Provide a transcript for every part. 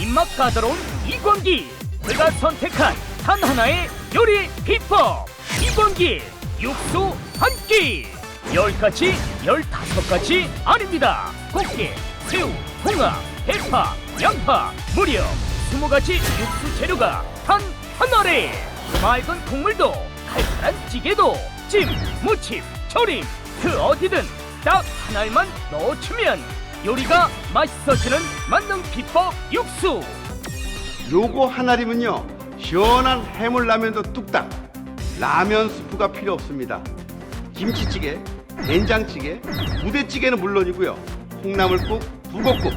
입맛 까다로운 이광기 그가 선택한 단 하나의 요리 비법 이광기 육수 한 끼. 열 가지, 열다섯 가지 아닙니다. 꽃게, 새우, 홍합, 대파, 양파, 무려 스무 가지 육수 재료가 단 하나에 맑은 국물도 칼칼한 찌개도 찜, 무침, 조림 그 어디든 딱 하나만 넣어주면 요리가 맛있어지는 만능 비법 육수. 요거 하나리면요 시원한 해물라면도 뚝딱. 라면 스프가 필요 없습니다. 김치찌개, 된장찌개, 부대찌개는 물론이고요. 콩나물국, 북엇국,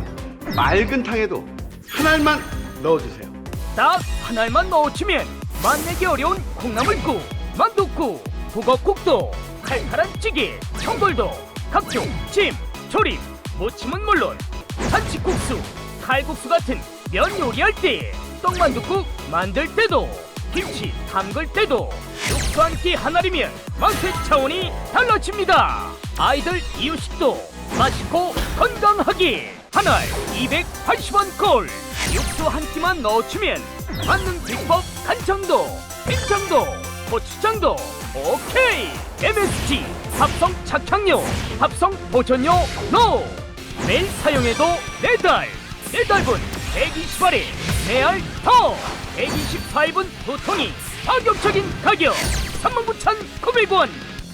맑은 탕에도 하나만 넣어주세요. 딱 하나만 넣어주면 맛내기 어려운 콩나물국, 만두국, 북어국도 칼칼한 찌개, 청돌도 각종 찜, 조림, 무침은 물론 한치국수, 칼국수 같은 면 요리할 때 떡만둣국 만들 때도 김치 담글 때도 육수 한 끼 하나리면 맛의 차원이 달라집니다. 아이들 이유식도 맛있고 건강하게 한 알 280원 꼴 육수 한 끼만 넣어주면 맞는 비법 간장도 된장도 고추장도 오케이. MSG 합성 착향료 합성 보존료 노 매일 사용해도 네달 네달분 120알에 네알 더! 124일분 두통이 파격적인 가격 39,900원!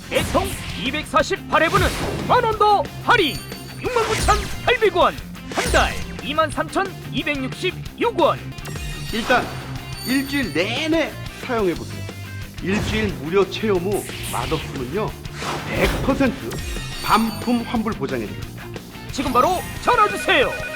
대통 248회분은 만원 더 할인! 69,800원! 한 달 23,266원! 일단 일주일 내내 사용해보세요. 일주일 무료 체험 후 맛없으면요 100% 반품 환불 보장해드립니다 지금 바로 전화주세요